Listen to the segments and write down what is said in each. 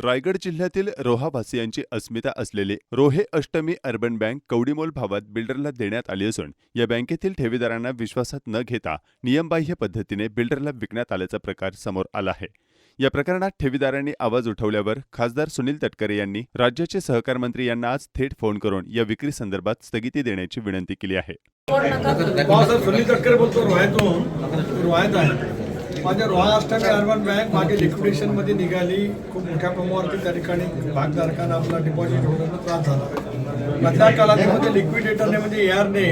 रायगड जिल्ह्यातील रोहावासियांची अस्मिता असलेली रोहे अष्टमी अर्बन बँक कवडीमोल भावात बिल्डरला देण्यात आली असून या बँकेतील ठेवीदारांना विश्वासात न घेता नियमबाह्य पद्धतीने बिल्डरला विकण्यात आल्याचा प्रकार समोर आला आहे या प्रकरणात ठेवीदारांनी आवाज उठवल्यावर खासदार सुनील तटकरे यांनी राज्याचे सहकार मंत्री यांना आज थेट फोन करून या विक्री संदर्भात स्थगिती देण्याची विनंती केली आहे माझ्या रोहा अष्टमी अर्बन बँक मागे लिक्विडेशनमध्ये निघाली. खूप मोठ्या प्रमाणावरती त्या ठिकाणी भागधारकांना आपला डिपॉझिट होण्याचा त्रास झाला. मधल्या कालावधीमध्ये लिक्विडेटरने म्हणजे एआरने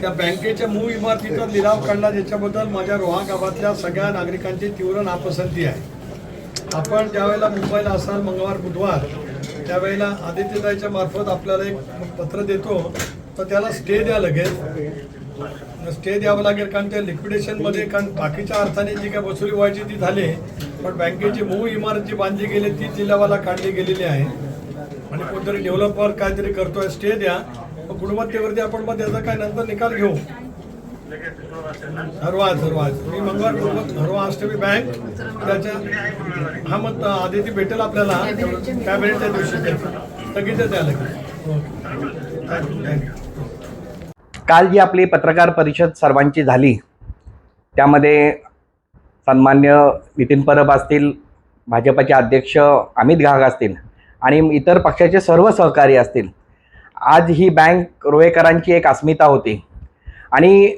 त्या बँकेच्या मूळ इमारतीचा लिलाव काढला. ज्याच्याबद्दल माझ्या रोहा गावातल्या सगळ्या नागरिकांची तीव्र नापसंती आहे. आपण ज्यावेळेला मुंबईला असाल मंगळवार बुधवार त्यावेळेला आदित्यताईच्या मार्फत आपल्याला एक पत्र देतो. तर त्याला स्टे द्या लगेच. स्टे द्यावं लागेल कारण त्या लिक्विडेशनमध्ये कारण बाकीच्या अर्थाने जी काय वसुली व्हायची ती झाली पण बँकेची मूळ इमारत जी बांधली गेली ती जिल्हावाला काढली गेलेली आहे. आणि कोणतरी डेव्हलपर काहीतरी करतोय स्टे द्या. मग गुणवत्तेवरती आपण मग त्याचा काय नंतर निकाल घेऊ. हरवाज हरवाज मी मंगळवार गुरुवार हरवा अष्टमी बँक त्याच्या हा मग आदिती भेटेल आपल्याला. कॅबिनेटच्या दिवशी. स्थगित द्या लगेच. ओके. थँक्यू थँक्यू काल जी आपली पत्रकार परिषद सर्वांची झाली त्यामध्ये सन्मान्य नितीन परब असतील भाजपचे अध्यक्ष अमित घाग असतील आणि इतर पक्षाचे सर्व सहकारी असतील आज ही बँक रोहेकरांची एक अस्मिता होती. आणि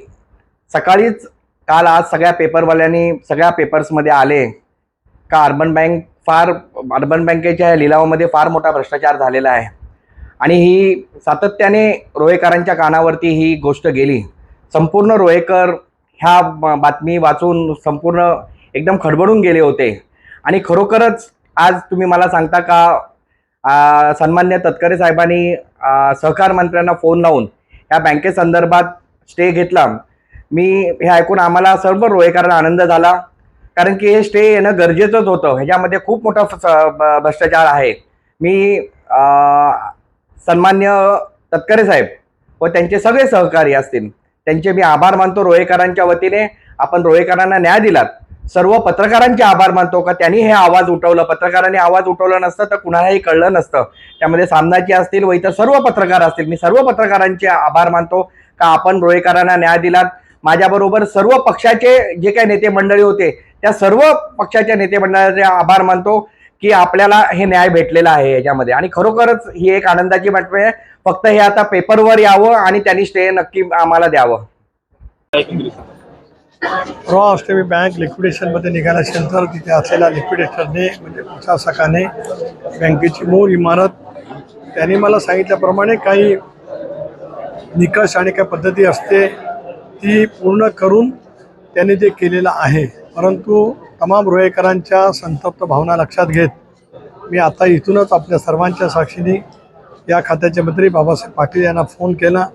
सकाळीच काल आज सगळ्या पेपरवाल्यांनी सगळ्या पेपर्समध्ये आले का अर्बन बँक फार अर्बन बँकेच्या लिलावामध्ये फार मोठा भ्रष्टाचार झालेला आहे. आणि ही सातत्याने रोहेकरांच्या कानावरती ही गोष्ट गेली. संपूर्ण रोहेकर ह्या बातमी वाचून संपूर्ण एकदम खडबडून गेले होते. आणि खरोखरच आज तुम्ही मला सांगता का सन्मान्य तटकरे साहेबांनी सहकार मंत्र्यांना फोन लावून ह्या बँकेसंदर्भात स्टे घेतला. मी हे ऐकून आम्हाला सर्व रोहेकरांना आनंद झाला. कारण की हे स्टे येणं गरजेचंच होतं. ह्याच्यामध्ये खूप मोठा ब- भ्रष्टाचार आहे. मी आ, सन्मान्य तटकरे साहेब व त्यांचे सगळे सहकारी असतील. त्यांचे मी आभार मानतो रोहेकरांच्या वतीने. आपण रोहेकरांना न्याय दिलात. सर्व पत्रकारांचे आभार मानतो का? त्यांनी हे आवाज उठवलं. पत्रकारांनी आवाज उठवलं नसतं तर कुणालाही कळलं नसतं. त्यामध्ये सामनाची असतील व इतर सर्व पत्रकार असतील. मी सर्व पत्रकारांचे आभार मानतो का? आपण रोहेकरांना न्याय दिलात. माझ्याबरोबर सर्व पक्षाचे जे काही नेते मंडळी होते त्या सर्व पक्षाच्या नेते मंडळाचे आभार मानतो. की आपल्याला हे न्याय भेटलेला आहे याच्यामध्ये. आणि खरोखरच ही एक आनंदाची बातमी आहे. फक्त हे आता पेपरवर यावं आणि त्यांनी स्टे नक्की आम्हाला द्यावं. रॉ अष्टमी बँक लिक्विडेशनमध्ये निघाल्यानंतर तिथे असलेल्या लिक्विडेशनने म्हणजे प्रशासकाने बँकेची मूळ इमारत त्यांनी मला सांगितल्याप्रमाणे काही निकष आणि काही पद्धती असते ती पूर्ण करून त्यांनी ते केलेलं आहे. परंतु तमाम रोहेकरांच्या संतप्त भावना लक्षात घेत मी आता इथूनच आपल्या सर्वांच्या साक्षीने या खात्याचे मंत्री बाबासाहेब पाटील यांना फोन केला.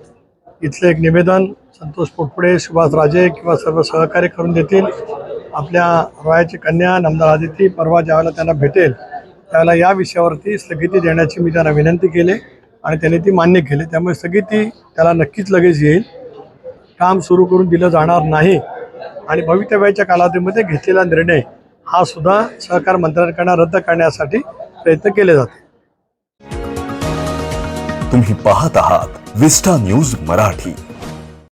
इथले एक निवेदन संतोष पोटपुडे सुभाष राजे किंवा सर्व सहकार्य करून देतील. आपल्या रॉयाची कन्या नमदार आदिती परवा ज्यावेळेला त्यांना भेटेल त्यावेळेला या विषयावरती स्थगिती देण्याची मी त्यांना विनंती केली आणि त्यांनी ती मान्य केली. त्यामुळे स्थगिती त्याला नक्कीच लगेच येईल. काम सुरू करून दिलं जाणार नाही. आणि भवितव्याच्या कालावधीमध्ये घेतलेला निर्णय हा सुद्धा सहकार मंत्र्यांकडनं रद्द करण्यासाठी प्रयत्न केले जाते. तुम्ही पाहत आहात विस्टा न्यूज मराठी.